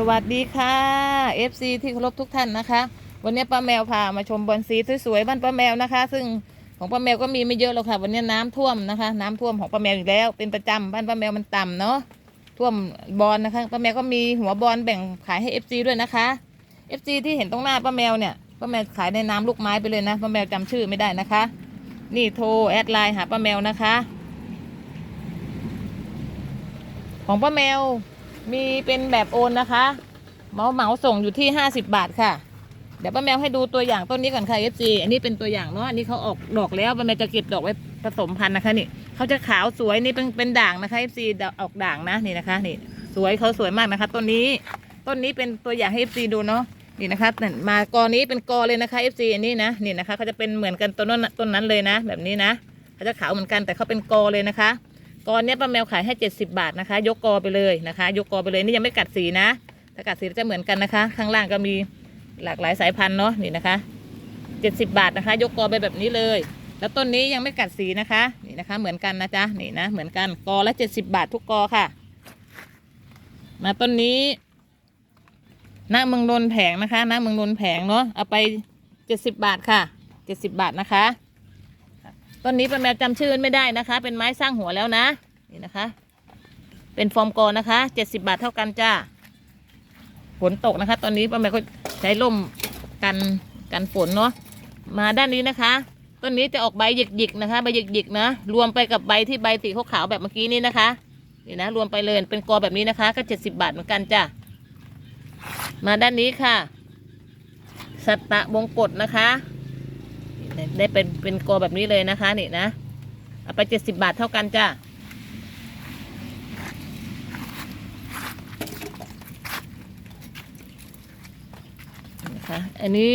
สวัสดีค่ะ FC ที่เคารพทุกท่านนะคะ วันนี้ป้าแมวพามาชมบอนซีสวยๆบ้านป้าแมวนะคะ ซึ่งของป้าแมวก็มีไม่เยอะหรอกค่ะ วันนี้น้ำท่วมนะคะ น้ำท่วมของป้าแมวอีกแล้ว เป็นประจำบ้านป้าแมวมันต่ำเนาะท่วมบอลนะคะป้าแมวก็มีหัวบอลแบ่งขายให้ FC ด้วยนะคะ FC ที่เห็นตรงหน้าป้าแมวเนี่ยป้าแมวขายในน้ำลูกไม้ไปเลยนะป้าแมวจำชื่อไม่ได้นะคะ นี่โทรแอดไลน์หาป้าแมวนะคะ ของป้าแมว มีเป็นแบบโอนนะคะเมาเหมาส่งอยู่ที่ห้าสิบบาทค่ะ เดี๋ยวป้าแมวให้ดูตัวอย่างต้นนี้ก่อนค่ะ FG อันนี้เป็นตัวอย่างเนาะอันนี้เขาออกดอกแล้วป้าแมวจะเก็บดอกไว้ผสมพันธุ์นะคะนี่เขาจะขาวสวยนี่เป็นเป็นด่างนะคะ FG ดอกออกด่างนะนี่นะคะนี่สวยเขาสวยมากนะคะต้นนี้ต้นนี้เป็นตัวอย่างให้ FG ดูเนาะนี่นะคะมากอนี้เป็นกอเลยนะคะ FG อันนี้นะนี่นะคะเขาจะเป็นเหมือนกันต้นนั้นต้นนั้นเลยนะ แบบนี้นะเขาจะขาวเหมือนกันแต่เขาเป็นกอเลยนะคะ กอเนี้ยป้าแมวขายให้ 70 บาทนะคะ ยกกอไปเลยนะคะ ยกกอไปเลยนี่ยังไม่กัดสีนะถ้ากัดสีจะเหมือนกันนะคะ ข้างล่างก็มีหลากหลายสายพันธุ์เนาะนี่นะคะ 70 บาทนะคะ ยกกอไปแบบนี้เลย แล้วต้นนี้ยังไม่กัดสีนะคะนี่นะคะ เหมือนกันนะจ๊ะนี่นะเหมือนกันกอละ 70 บาททุกกอค่ะ มาต้นนี้หน้าเมืองนนท์แผงนะคะหน้าเมืองนนท์แผงเนาะเอาไป 70 บาทค่ะ 70 บาทนะคะ ต้นนี้เป็นแมวจำชื่อไม่ได้นะคะ เป็นไม้สร้างหัวแล้วนะ นี่นะคะ เป็นฟอร์มกอนะคะเจ็ดสิบาทเท่ากันจ้าฝนตกนะคะ ตอนนี้ป้าแมวก็ใช้ร่มกันกันฝนเนาะมาด้านนี้นะคะ ต้นนี้จะออกใบหยิกๆนะคะใบหยิกๆนะรวมไปกับใบที่ใบสีขาวแบบเมื่อกี้นี้นะคะนี่นะรวมไปเลยเป็นกอแบบนี้นะคะ ก็เจ็ดสิบาทเหมือนกันจ้ามาด้านนี้ค่ะ สัตตะวงกฎนะคะ ได้เป็นเป็นกอแบบนี้เลยนะคะนี่นะเอาไปเจ็ดสิบบาทเท่ากันจ้านะคะอันนี้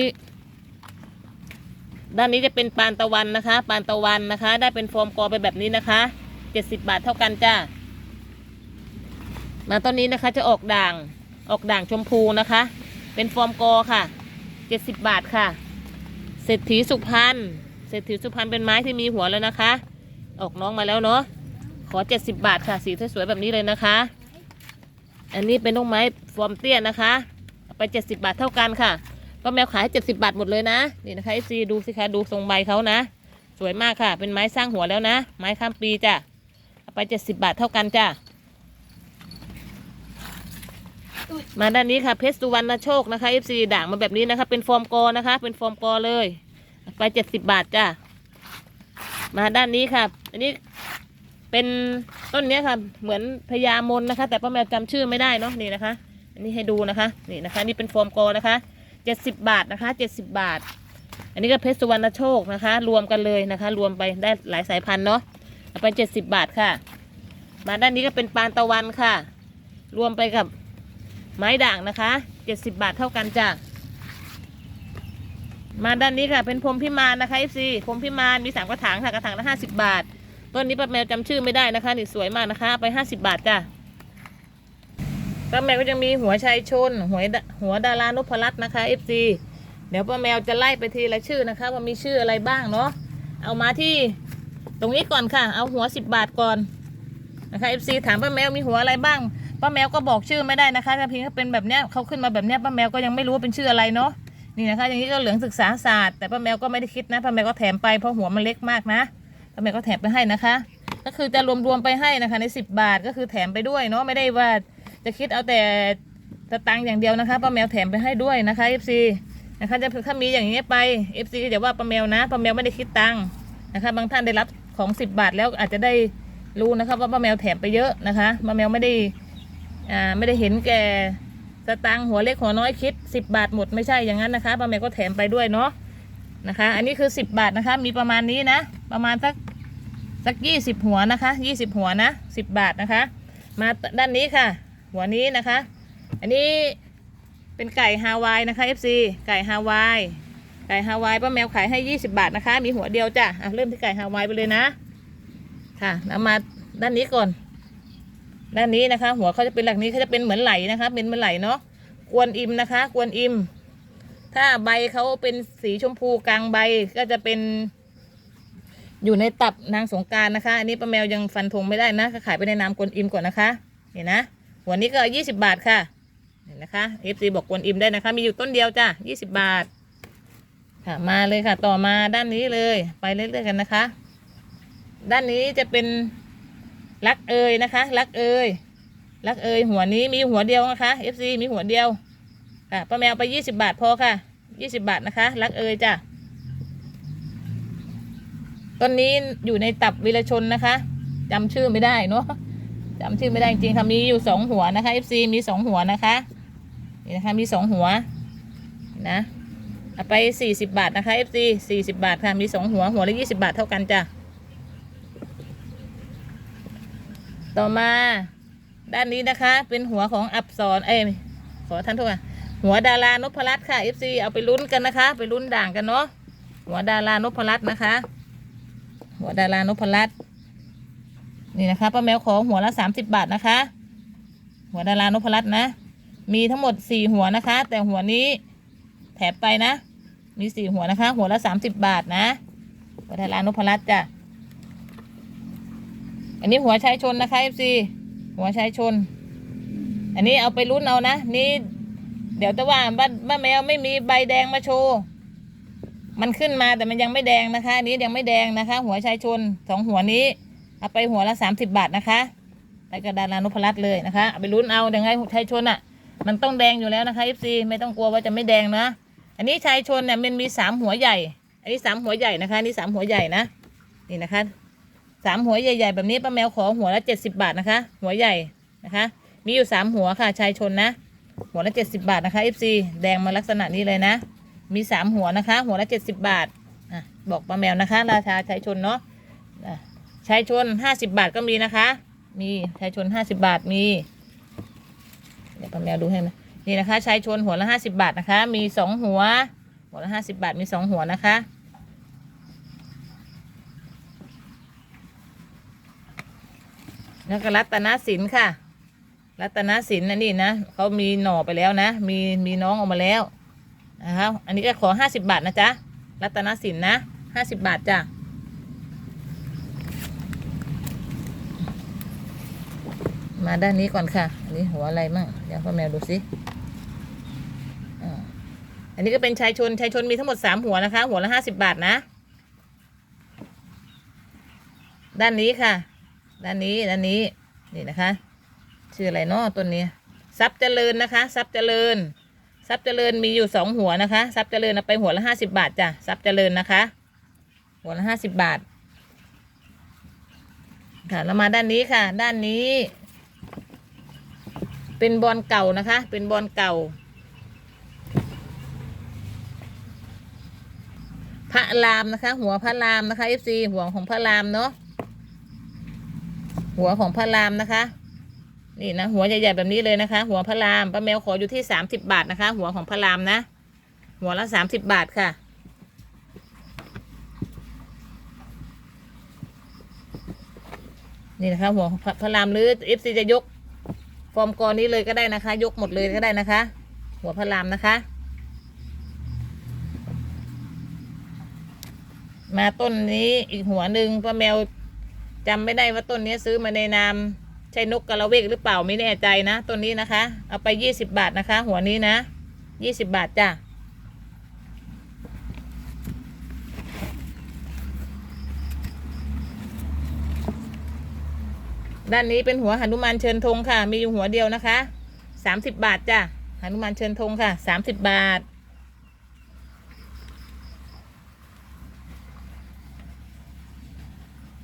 ด้านนี้จะเป็นปานตะวันนะคะ ปานตะวันนะคะ ได้เป็นฟอร์มกอไปแบบนี้นะคะเจ็ดสิบาทเท่ากันจ้ามาต้นนี้นะคะจะออกด่างออกด่างชมพูนะคะ เป็นฟอร์มกอค่ะเจ็ดสิบบาทค่ะ เศรษฐีสุพรรณเศรษฐีสุพรรณเป็นไม้ที่มีหัวแล้วนะคะ ออกน้องมาแล้วเนาะขอเจ็ดสิบบาทค่ะสีสวยๆแบบนี้เลยนะคะ อันนี้เป็นต้นไม้ฟอร์มเตี้ยนะคะไปเจ็ดสิบาทเท่ากันค่ะป้าแมวขายเจ็ดสิบาทหมดเลยนะนี่นะคะไอซีดูสิคะดูทรงใบเขานะ สวยมากค่ะ เป็นไม้สร้างหัวแล้วนะ ไม้ข้ามปีจ้ะไปเจ็ดสิบาทเท่ากันจ้ะ มาด้านนี้ค่ะเพชรสุวรรณโชคนะคะ FC ด่างมาแบบนี้นะคะ เป็นฟอร์มกอนะคะ เป็นฟอร์มกอเลย ไปเจ็ดสิบบาทจ้ามาด้านนี้ค่ะ อันนี้เป็นต้นเนี้ยค่ะ เหมือนพญามนนะคะ แต่ป้าแมวจำชื่อไม่ได้เนาะนี่นะคะ อันนี้ให้ดูนะคะนี่นะคะ นี่เป็นฟอร์มกอนะคะเจ็ดสิบบาทนะคะเจ็ดสิบบาท อันนี้ก็เพชรสุวรรณโชคนะคะ รวมกันเลยนะคะ รวมไปได้หลายสายพันธุ์เนาะไปเจ็ดสิบบาทค่ะ มาด้านนี้ก็เป็นปานตะวันค่ะ รวมไปกับ ไม้ด่างนะคะเจ็ดสิบบาทเท่ากันจ้ะมาด้านนี้ค่ะเป็นพรมพิมานนะคะ FC พรมพิมานมีสามกระถางค่ะกระถางละห้าสิบบาทต้นนี้ป้าแมวจำชื่อไม่ได้นะคะนี่สวยมากนะคะ ไปห้าสิบบาทจ้ะป้าแมวก็ยังมีหัวชัยชนหัวหัวดารานพรัตน์นะคะ FC เดี๋ยวป้าแมวจะไล่ไปทีละชื่อนะคะ ว่ามีชื่ออะไรบ้างเนาะเอามาที่ตรงนี้ก่อนค่ะ เอาหัวสิบบาทก่อนนะคะ FC ถามป้าแมวมีหัวอะไรบ้าง ป้าแมวก็บอกชื่อไม่ได้นะคะถ้าเพียงเป็นแบบเนี้ยเขาขึ้นมาแบบเนี้ยป้าแมวก็ยังไม่รู้ว่าเป็นชื่ออะไรเนาะนี่นะคะ อย่างนี้ก็เหลืองศึกษาศาสตร์แต่ป้าแมวก็ไม่ได้คิดนะป้าแมวก็แถมไปเพราะหัวมันเล็กมากนะป้าแมวก็แถมไปให้นะคะ ก็คือจะรวมๆไปให้นะคะ ในสิบบาทก็คือแถมไปด้วยเนาะไม่ได้ว่าจะคิดเอาแต่สตังค์อย่างเดียวนะคะป้าแมวแถมไปให้ด้วยนะคะ FC นะคะจะถ้ามีอย่างนี้ไป FC เดี๋ยวว่าป้าแมวนะป้าแมวไม่ได้คิดตังค์นะคะ บางท่านได้รับของสิบบาทแล้วอาจจะได้รู้นะคะว่าป้าแมวแถมไปเยอะนะคะป้าแมวไม่ได้ อ่าไม่ได้เห็นแก่สตังหัวเล็กหัวน้อยคิด 10 บาทหมดไม่ใช่อย่างนั้นนะคะป้าแมวก็แถมไปด้วยเนาะนะคะ อันนี้คือ 10 บาทนะคะ มีประมาณนี้นะ ประมาณสักสักยี่สิบหัวนะคะยี่สิบหัวนะสิบบาทนะคะ มาด้านนี้ค่ะ หัวนี้นะคะ อันนี้เป็นไก่ฮาวายนะคะ FC ไก่ฮาวายไก่ฮาวายป้าแมวขายให้20บาทนะคะ มีหัวเดียวจ้ะอะเริ่มที่ไก่ฮาวายไปเลยนะ ค่ะแล้วมาด้านนี้ก่อน ด้านนี้นะคะ หัวเขาจะเป็นหลักนี้เขาจะเป็นเหมือนไหลนะคะ เป็นเหมือนไหลเนาะกวนอิมนะคะ กวนอิม ถ้าใบเขาเป็นสีชมพูกลางใบก็จะเป็น อยู่ในตับนางสงการนะคะ อันนี้ป้าแมวยังฟันธงไม่ได้นะขายไปในนามกวนอิมก่อนนะคะเห็นนะหัวนี้ก็ยี่สิบบาทค่ะเห็นนะคะ FC บอกกวนอิมได้นะคะ มีอยู่ต้นเดียวจ้ะ20บาทค่ะมาเลยค่ะ ต่อมาด้านนี้เลย ไปเรื่อยๆกันนะคะ ด้านนี้จะเป็น ลักเอยนะคะลักเอยลักเอยหัวนี้มีหัวเดียวนะคะ FC มีหัวเดียวค่ะป้าแมวไป20บาทพอค่ะ20บาทนะคะลักเอยจ้ะต้นนี้อยู่ในตับวิรชนนะคะจำชื่อไม่ได้เนาะจำชื่อไม่ได้จริงๆค่ะมีอยู่สองหัวนะคะ FC มีสองหัวนะคะนี่นะคะมีสองหัวนะเอาไป40บาทนะคะ FC 40บาทค่ะมีสองหัวหัวละ20บาทเท่ากันจ้ะ ต่อมาด้านนี้นะคะ เป็นหัวของอับสรเอ้ขอท่านทุกค่ะหัวดารานพรัตน์ค่ะ FC เอาไปลุ้นกันนะคะ ไปลุ้นด่างกันเนาะหัวดารานพรัตน์นะคะ หัวดารานพรัตน์นี่นะคะป้าแมวขอหัวละสามสิบบาทนะคะ หัวดารานพรัตน์นะ มีทั้งหมดสี่หัวนะคะ แต่หัวนี้แถบไปนะ มีสี่หัวนะคะ หัวละสามสิบบาทนะหัวดารานพรัตน์จ้ะ อันนี้หัวชายชนนะคะ FC หัวชายชน อันนี้เอาไปรุ่นเอานะ นี่ เดี๋ยวแต่ว่าบ้านบ้านแมวไม่มีใบแดงมาโชว์มันขึ้นมาแต่มันยังไม่แดงนะคะอันนี้ยังไม่แดงนะคะ หัวชายชนสองหัวนี้ เอาไปหัวละสามสิบบาทนะคะไปกระดานลานุพรัตเลยนะคะเอาไปรุ่นเอายังไงชายชนอะ มันต้องแดงอยู่แล้วนะคะ FC ไม่ต้องกลัวว่าจะไม่แดงนะ อันนี้ชายชนเนี่ยมันมีสามหัวใหญ่ อันนี้สามหัวใหญ่นะคะนี่สามหัวใหญ่นะนี่นะคะ สามหัวใหญ่ๆ แบบนี้ป้าแมวขอหัวละเจ็ดสิบาทนะคะ หัวใหญ่นะคะ มีอยู่สามหัวค่ะชายชนนะ หัวละเจ็ดสิบาทนะคะ FC แดงมาลักษณะนี้เลยนะ มีสามหัวนะคะ หัวละเจ็ดสิบบาทอะบอกป้าแมวนะคะ ราชาชายชนเนาะอะชายชนห้าสิบาทก็มีนะคะ มีชายชนห้าสิบาทมีเดี๋ยวป้าแมวดูให้นะนี่นะคะชายชนหัวละห้าสิบาทนะคะ มีสองหัว หัวละห้าสิบาทมีสองหัวนะคะ แล้วก็รัตนสินค่ะ รัตนสินนะนี่นะเขามีหน่อไปแล้วนะ มีมีน้องออกมาแล้วนะคะอันนี้ก็ขอห้าสิบบาทนะจ๊ะรัตนสินนะห้าสิบบาทจ้ะมาด้านนี้ก่อนค่ะ อันนี้หัวอะไรมั่งเดี๋ยวพ่อแมวดูสิอันนี้ก็เป็นชายชน ชายชนมีทั้งหมดสามหัวนะคะ หัวละห้าสิบบาทนะ ด้านนี้ค่ะ ด้านนี้ด้านนี้นี่นะคะ ชื่ออะไรเนาะต้นนี้ทรัพย์เจริญนะคะทรัพย์เจริญทรัพย์เจริญมีอยู่สองหัวนะคะทรัพย์เจริญเอาไปหัวละห้าสิบาทจ้ะทรัพย์เจริญนะคะ หัวละห้าสิบบาท ค่ะแล้วมาด้านนี้ค่ะ ด้านนี้ เป็นบอลเก่านะคะ เป็นบอลเก่าพระรามนะคะ หัวพระรามนะคะ FC หัวของพระรามเนาะ หัวของพระรามนะคะ นี่นะหัวใหญ่ๆแบบนี้เลยนะคะ หัวพระรามป้าแมวขออยู่ที่สามสิบบาทนะคะ หัวของพระรามนะ หัวละสามสิบบาทค่ะนี่นะคะหัวพระพระรามหรือเอฟซีจะยก ฟอร์มกอนี้เลยก็ได้นะคะ ยกหมดเลยก็ได้นะคะ หัวพระรามนะคะ มาต้นนี้อีกหัวหนึ่งป้าแมว จำไม่ได้ว่าต้นนี้ซื้อมาในนามใช่นกกระเวกหรือเปล่าไม่แน่ใจนะต้นนี้นะคะ เอาไปยี่สิบบาทนะคะ หัวนี้นะยี่สิบบาทจ้ะด้านนี้เป็นหัวหนุมานเชิญธงค่ะ มีอยู่หัวเดียวนะคะสามสิบบาทจ้ะหนุมานเชิญธงค่ะสามสิบบาท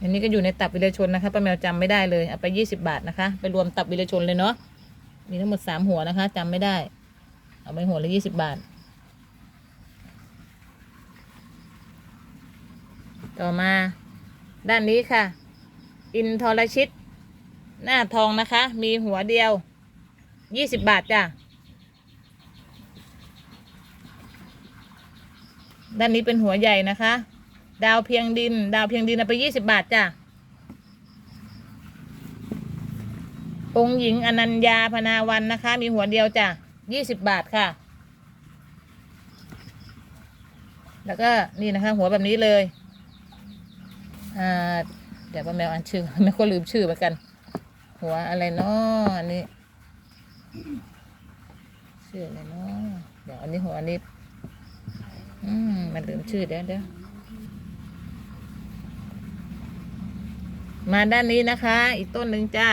อันนี้ก็อยู่ในตับวิรชนนะคะป้าแมวจำไม่ได้เลยเอาไปยี่สิบาทนะคะ ไปรวมตับวิรชนเลยเนาะมีทั้งหมดสามหัวนะคะจำไม่ได้ เอาไปหัวละยี่สิบาท ต่อมา ด้านนี้ค่ะ อินทรชิต หน้าทองนะคะ มีหัวเดียวยี่สิบบาทจ้ะด้านนี้เป็นหัวใหญ่นะคะ ดาวเพียงดิน ดาวเพียงดินเอาไปยี่สิบบาทจ้ะ องหญิงอนัญญาพนาวันนะคะ มีหัวเดียวจ้ะยี่สิบบาทค่ะ แล้วก็นี่นะคะ หัวแบบนี้เลยอ่าเดี๋ยวป้าแมวอ่านชื่อไม่ควรลืมชื่อเหมือนกัน หัวอะไรเนาะอันนี้ชื่ออะไรเนาะเดี๋ยวอันนี้หัวอันนี้ อืมมันลืมชื่อเดี๋ยวเดี๋ยว มาด้านนี้นะคะ อีกต้นหนึ่งจ้า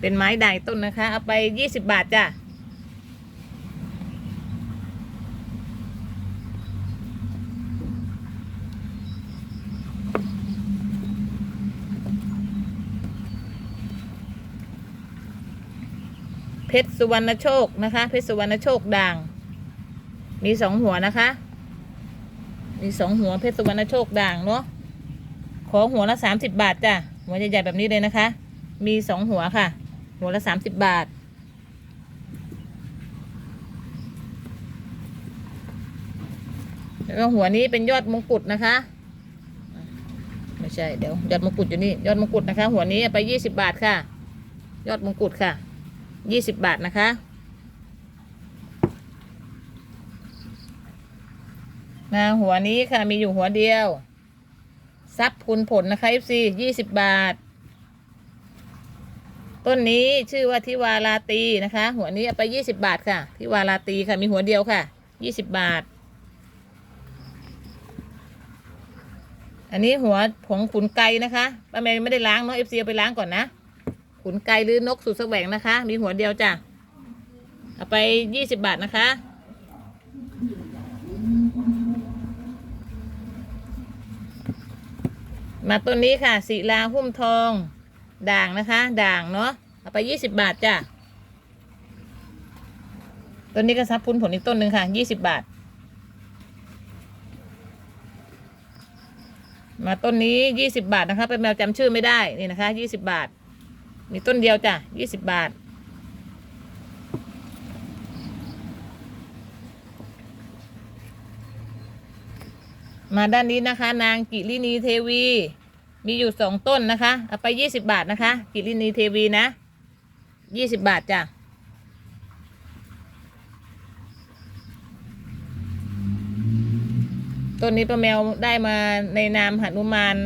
เป็นไม้ด่างต้นนะคะ เอาไปยี่สิบบาทจ้าเพชรสุวรรณโชคนะคะ เพชรสุวรรณโชคด่าง มีสองหัวนะคะ มีสองหัวเพชรสุวรรณโชคด่างเนาะ ขอหัวละสามสิบบาทจ้ะหัวใหญ่ๆแบบนี้เลยนะคะ มีสองหัวค่ะ หัวละสามสิบบาท แล้วก็หัวนี้เป็นยอดมงกุฎนะคะ ไม่ใช่เดี๋ยวยอดมงกุฎอยู่นี่ยอดมงกุฎนะคะ หัวนี้ไปยี่สิบบาทค่ะ ยอดมงกุฎค่ะยี่สิบบาทนะคะนาหัวนี้ค่ะมีอยู่หัวเดียว ซับคุณผลนะคะ FC ยี่สิบบาท ต้นนี้ชื่อว่าทิวาราตีนะคะ หัวนี้เอาไปยี่สิบาทค่ะทิวาราตีค่ะมีหัวเดียวค่ะยี่สิบบาท อันนี้หัวผงขุนไก่นะคะป้าแมวยังไม่ได้ล้างเนาะ FC เอาไปล้างก่อนนะขุนไก่หรือนกสุดแสวงนะคะ มีหัวเดียวจ้ะเอาไปยี่สิบบาทนะคะ มาต้นนี้ค่ะศิลาหุ้มทอง ด่างนะคะ ด่างเนาะเอาไปยี่สิบบาทจ้ะต้นนี้ก็ซับพุนผลอีกต้นหนึ่งค่ะยี่สิบบาท มาต้นนี้ยี่สิบบาทนะคะ เป็นแมวจำชื่อไม่ได้นี่นะคะยี่สิบบาท มีต้นเดียวจ้ะยี่สิบบาทมาด้านนี้นะคะ นางกิรินีเทวี มีอยู่สองต้นนะคะ เอาไปยี่สิบบาทนะคะ กิรินีเทวีนะยี่สิบบาทจ้ะต้นนี้ป้าแมวได้มาในนามหนุมาน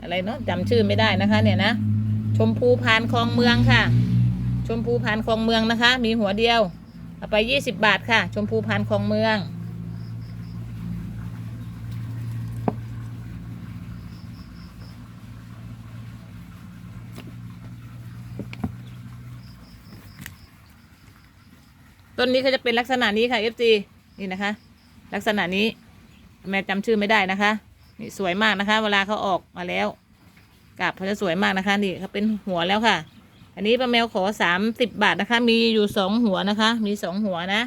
อะไรเนาะจำชื่อไม่ได้นะคะ เนี่ยนะ ชมพูพานคลองเมืองค่ะ ชมพูพานคลองเมืองนะคะ มีหัวเดียว เอาไปยี่สิบบาทค่ะ ชมพูพานคลองเมือง ต้นนี้เขาจะเป็นลักษณะนี้ค่ะ FG นี่นะคะ ลักษณะนี้ แม่จำชื่อไม่ได้นะคะนี่สวยมากนะคะ เวลาเขาออกมาแล้วกาบเขาจะสวยมากนะคะนี่เขาเป็นหัวแล้วค่ะ อันนี้ป้าแมวขอสามสิบบาทนะคะ มีอยู่สองหัวนะคะ มีสองหัวนะ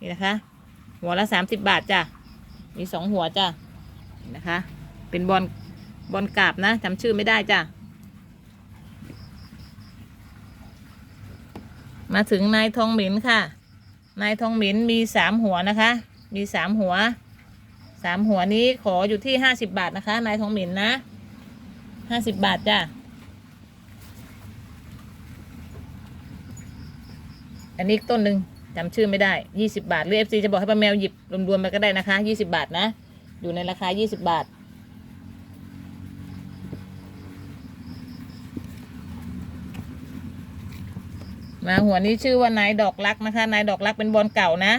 นี่นะคะ หัวละสามสิบบาทจ้ะมีสองหัวจ้ะนี่นะคะ เป็นบอลบอลกาบนะจำชื่อไม่ได้จ้ะมาถึงนายทองหมินค่ะ นายทองหมินมีสามหัวนะคะ มีสามหัวสามหัวนี้ขออยู่ที่ห้าสิบบาทนะคะ นายทองหมินนะห้าสิบบาทจ้ะอันนี้ต้นหนึ่งจำชื่อไม่ได้ยี่สิบาท หรือเอฟซีจะบอกให้ป้าแมวหยิบรวมๆไปก็ได้นะคะยี่สิบาทนะ อยู่ในราคายี่สิบบาท มาหัวนี้ชื่อว่านายดอกรักนะคะ นายดอกรักเป็นบอลเก่านะ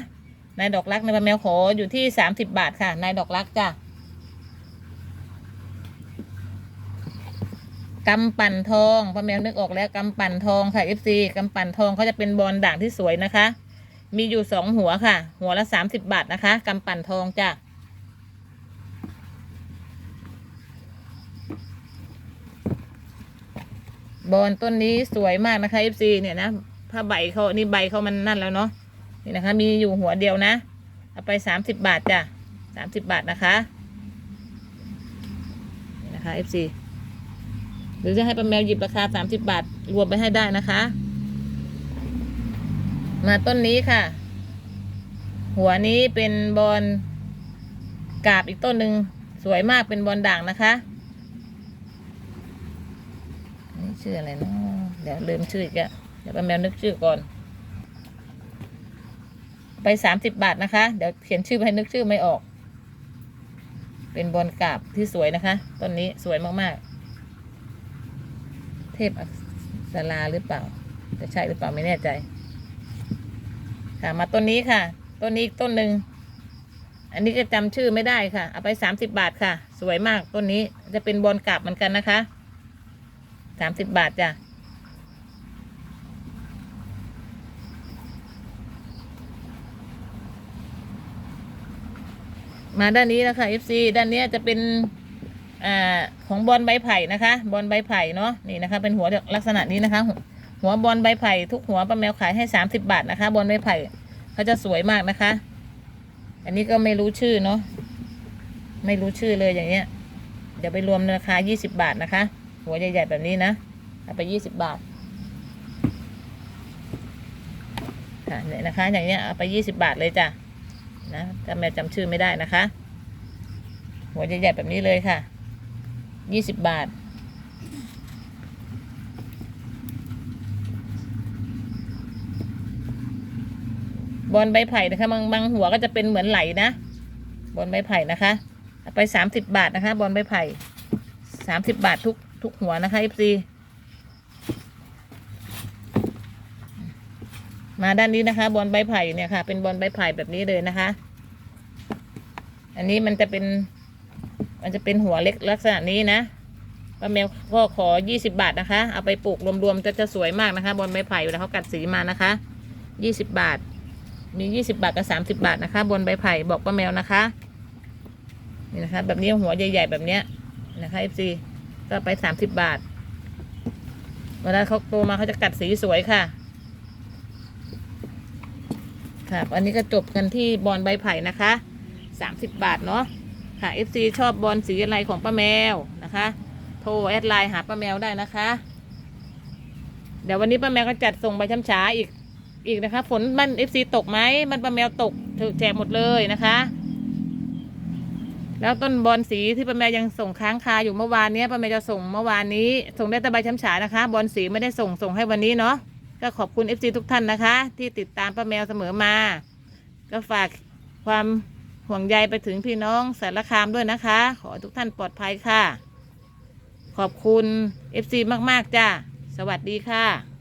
นายดอกรักในป้าแมวขออยู่ที่สามสิบบาทค่ะ นายดอกรักจ้ะกำปั่นทองป้าแมวนึกออกแล้วกำปั่นทองค่ะ FC กำปั่นทองเขาจะเป็นบอลด่างที่สวยนะคะ มีอยู่สองหัวค่ะ หัวละสามสิบบาทนะคะกำปั่นทองจ้ะบอลต้นนี้สวยมากนะคะ FC เนี่ยนะ ผ้าใบเขานี่ใบเขามันนั่นแล้วเนาะนี่นะคะ มีอยู่หัวเดียวนะ เอาไปสามสิบบาทจ้ะสามสิบบาทนะคะนี่นะคะ FC หรือจะให้ป้าแมวหยิบราคาสามสิบบาทรวมไปให้ได้นะคะ มาต้นนี้ค่ะ หัวนี้เป็นบอลกาบอีกต้นหนึ่งสวยมากเป็นบอลด่างนะคะนี่ชื่ออะไรเนาะเดี๋ยวลืมชื่ออีกอะ ดี๋ยวป้าแมวนึกชื่อก่อน ไปสามสิบบาทนะคะ เดี๋ยวเขียนชื่อไปให้นึกชื่อไม่ออก เป็นบอลกาบที่สวยนะคะต้นนี้สวยมากๆ เทพอักษราหรือเปล่า จะใช่หรือเปล่าไม่แน่ใจ ค่ะมาต้นนี้ค่ะ ต้นนี้อีกต้นหนึ่งอันนี้ก็จำชื่อไม่ได้ค่ะ เอาไปสามสิบบาทค่ะ สวยมากต้นนี้จะเป็นบอลกลับเหมือนกันนะคะสามสิบบาทจ้ะ มาด้านนี้นะคะ FC ด้านนี้จะเป็นอของบอลใบไผ่นะคะ บอลใบไผ่เนาะนี่นะคะ เป็นหัวลักษณะนี้นะคะ หัวหัวบอลใบไผ่ทุกหัวป้าแมวขายให้สามสิบาทนะคะ บอลใบไผ่เขาจะสวยมากนะคะ อันนี้ก็ไม่รู้ชื่อเนาะไม่รู้ชื่อเลยอย่างเงี้ย เดี๋ยวไปรวมราคายี่สิบาทนะคะ หัวใหญ่ๆแบบนี้นะเอาไปยี่สิบบาทค่ะเนี่ยนะคะ อย่างเงี้ยเอาไปยี่สิบาทเลยจ้ะ นะถ้าแม่จำชื่อไม่ได้นะคะ หัวใหญ่ๆแบบนี้เลยค่ะยี่สิบบาท บอลใบไผ่นะคะบางบางหัวก็จะเป็นเหมือนไหลนะ บอลใบไผ่นะคะไปสามสิบบาทนะคะ บอลใบไผ่สามสิบบาททุกทุกหัวนะคะเอฟซี มาด้านนี้นะคะ บอลใบไผ่เนี่ยค่ะ เป็นบอลใบไผ่แบบนี้เลยนะคะ อันนี้มันจะเป็น มันจะเป็นหัวเล็กลักษณะนี้นะป้าแมวก็ขอยี่สิบาทนะคะ เอาไปปลูกรวมๆจะจะสวยมากนะคะ บอลใบไผ่เวลาเขากัดสีมานะคะยี่สิบบาท มียี่สิบาทกับสามสิบาทนะคะ บนใบไผ่บอกป้าแมวนะคะ นี่นะคะ แบบนี้หัวใหญ่ ๆ แบบเนี้ยนะคะเอฟซีก็ไปสามสิบบาท เวลาเขาโตมาเขาจะกัดสีสวยค่ะ ค่ะอันนี้ก็จบกันที่บอลใบไผ่นะคะสามสิบบาทเนาะค่ะเอฟซีชอบบอลสีอะไรของป้าแมวนะคะ โทรแอดไลน์หาป้าแมวได้นะคะ เดี๋ยววันนี้ป้าแมวก็จัดส่งใบช้ำช้าอีกอีกนะคะ ฝนบ้านเอฟซีตกไหมมันปลาแมวตกถูกแจกหมดเลยนะคะ แล้วต้นบอลสีที่ป้าแมวยังส่งค้างคาอยู่เมื่อวานนี้ป้าแมวจะส่งเมื่อวานนี้ ส่งได้แต่ใบช้ำฉานะคะ บอลสีไม่ได้ส่งส่งให้วันนี้เนาะ ก็ขอบคุณเอฟซีทุกท่านนะคะ ที่ติดตามป้าแมวเสมอมา ก็ฝากความห่วงใยไปถึงพี่น้องสารคามด้วยนะคะ ขอทุกท่านปลอดภัยค่ะ ขอบคุณเอฟซีมาก ๆ จ้า สวัสดีค่ะ